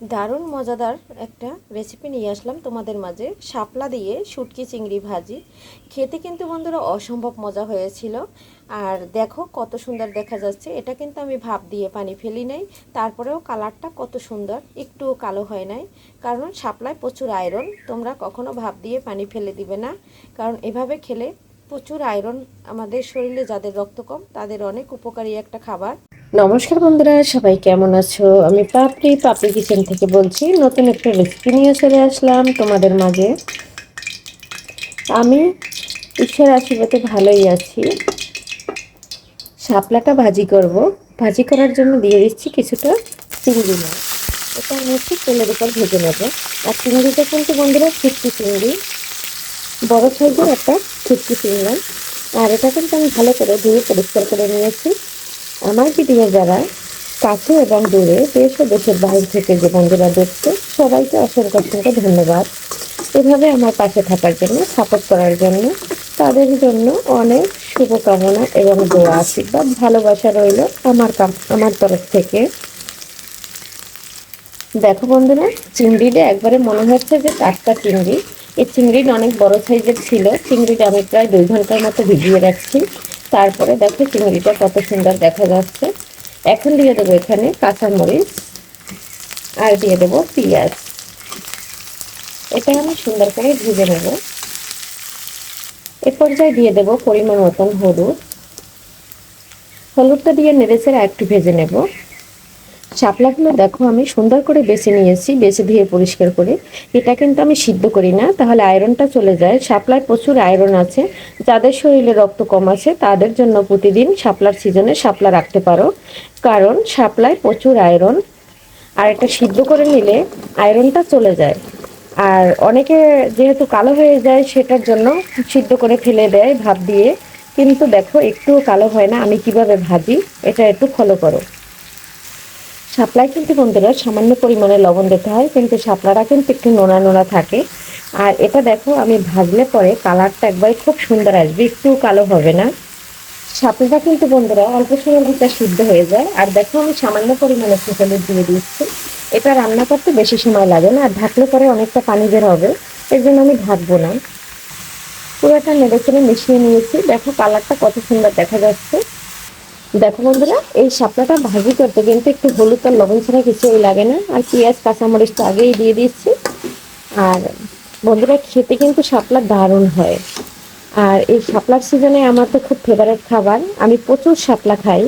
দারুণ মজাদার একটা রেসিপি নিয়ে আসলাম তোমাদের মাঝে। শাপলা দিয়ে শুটকি চিংড়ি ভাজি। খেতে কিন্তু বন্ধুরা অসম্ভব মজা হয়েছিল। আর দেখো কত সুন্দর দেখা যাচ্ছে। এটা কিন্তু আমি ভাপ দিয়ে পানি ফেলি নাই। তারপরেও কালারটা কত সুন্দর। একটু কালো হয় নাই। কারণ শাপলায় প্রচুর আয়রন তোমরা কখনো ভাপ দিয়ে পানি ফেলে দিবে না। কারণ এভাবে খেলে প্রচুর আয়রন আমাদের শরীরে, যাদের রক্ত কম, তাদের অনেক উপকারী একটা খাবার। নমস্কার বন্ধুরা, সবাই কেমন আছো? আমি পাপড়ি পাপড়ি কিচেন থেকে বলছি, নতুন একটা রেসিপি নিয়ে চলে আসলাম তোমাদের মাঝে। আমি ঈশ্বর আশীর্বাদে ভালোই আছি। শাপলাটা ভাজি করব। ভাজি করার জন্য দিয়ে দিচ্ছি কিছুটা চিংড়ি মাছ। এটা আমি একটু তেলের উপর ভেজে নেব। আর চিংড়িটা কিন্তু বন্ধুরা ফিফটি চিংড়ি। বড় সাইজের একটা ফিফটি চিংড়ি। আর এটা কিন্তু আমি ভালো করে ধুয়ে পরিষ্কার করে নিয়েছি। আমার ভিডিও যারা কাছে এবং দূরে, দেশ ও দেশের বাইরে থেকে যে বন্ধুরা দেখছে, সবাইকে অসংখ্য অসংখ্য ধন্যবাদ। এভাবে আমার পাশে থাকার জন্য সাপোর্ট করার জন্য, তাদের জন্য অনেক শুভকামনা এবং দোয়া, আশীর্বাদ, ভালোবাসা রইল আমার আমার তরফ থেকে। দেখো বন্ধুরা, চিংড়িটা একবারে মনে হচ্ছে যে টাটকা চিংড়ি। এই চিংড়িটা অনেক বড় সাইজের ছিল। চিংড়িটা আমি প্রায় দুই ঘণ্টার মতো ভিজিয়ে রাখছি। তারপরে দেখো চিংড়িটা কত সুন্দর দেখা যাচ্ছে। এখন দিয়ে দেবো এখানে কাঁচামরিচ আর দিয়ে দেবো পেঁয়াজ। এটা আমি সুন্দর করে ভেজে নেব। এ পর্যায়ে দিয়ে দেবো পরিমাণ মতন হলুদ। হলুদটা দিয়ে নেড়েচেড়ে একটু ভেজে নেব। শাপলাগুলো দেখো আমি সুন্দর করে বেছে নিয়েছি, বেছে ধুয়ে পরিষ্কার করে। এটা কিন্তু আমি সিদ্ধ করি না, তাহলে আয়রনটা চলে যায়। শাপলায় প্রচুর আয়রন আছে, যাদের শরীরে রক্ত কম আছে, তাদের জন্য প্রতিদিন শাপলার সিজনে শাপলা রাখতে পারো। কারণ শাপলায় প্রচুর আয়রন, আর এটা সিদ্ধ করে নিলে আয়রনটা চলে যায়। আর অনেকে যেহেতু কালো হয়ে যায়, সেটার জন্য সিদ্ধ করে ফেলে দেয় ভাব দিয়ে। কিন্তু দেখো, একটুও কালো হয় না, আমি কীভাবে ভাজি, এটা একটু ফলো করো। শাপলায় কিন্তু বন্ধুরা সামান্য পরিমাণে লবণ দিতে হয়, কিন্তু শাপলাটা কিন্তু একটু নোনা নোনা থাকে। আর এটা দেখো, আমি ভাজলে পরে কালারটা একবার খুব সুন্দর আসবে, একটু কালো হবে না। শাপলাটা কিন্তু বন্ধুরা অল্প সময়ের ভিতরে সিদ্ধ হয়ে যায়। আর দেখো, আমি সামান্য পরিমাণে ফুটলের দিয়ে দিচ্ছি। এটা রান্না করতে বেশি সময় লাগে না, আর ঢাকলে পরে অনেকটা পানি বের হবে, এর জন্য আমি ঢাকবো না। পুরোটা নেড়ে চেড়ে মিশিয়ে নিয়েছি। দেখো, কালারটা কত সুন্দর দেখা যাচ্ছে। দেখো বন্ধুরা, এই শাপলাটা ভাজি করতে কিন্তু একটু হলুদ আর লবণ ছাড়া কিছুই লাগে না। আর পেঁয়াজ কাঁচামরিচটা আগেই দিয়ে দিচ্ছি আর বন্ধুরা, খেতে কিন্তু শাপলা দারুণ হয়। আর এই শাপলার সিজনে আমার তো খুব ফেভারেট খাবার। আমি প্রচুর শাপলা খাই।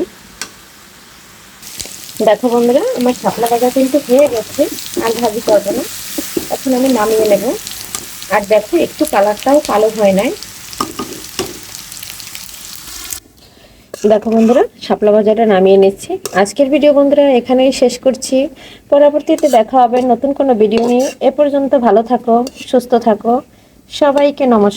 দেখো বন্ধুরা, আমার শাপলা ভাজা কিন্তু হয়ে গেছে, আর ভাজি করব না। এখন আমি নামিয়ে নেব। আর দেখো, একটু কালারটাও কালো হয় নাই। দেখো বন্ধুরা, শাপলা ভাজাটা নামিয়ে নিচ্ছি। আজকের ভিডিও বন্ধুরা, এখানেই শেষ করছি। পরবর্তীতে দেখা হবে নতুন কোনো ভিডিও নিয়ে। এ পর্যন্ত ভালো থাকো, সুস্থ থাকো। সবাইকে নমস্কার।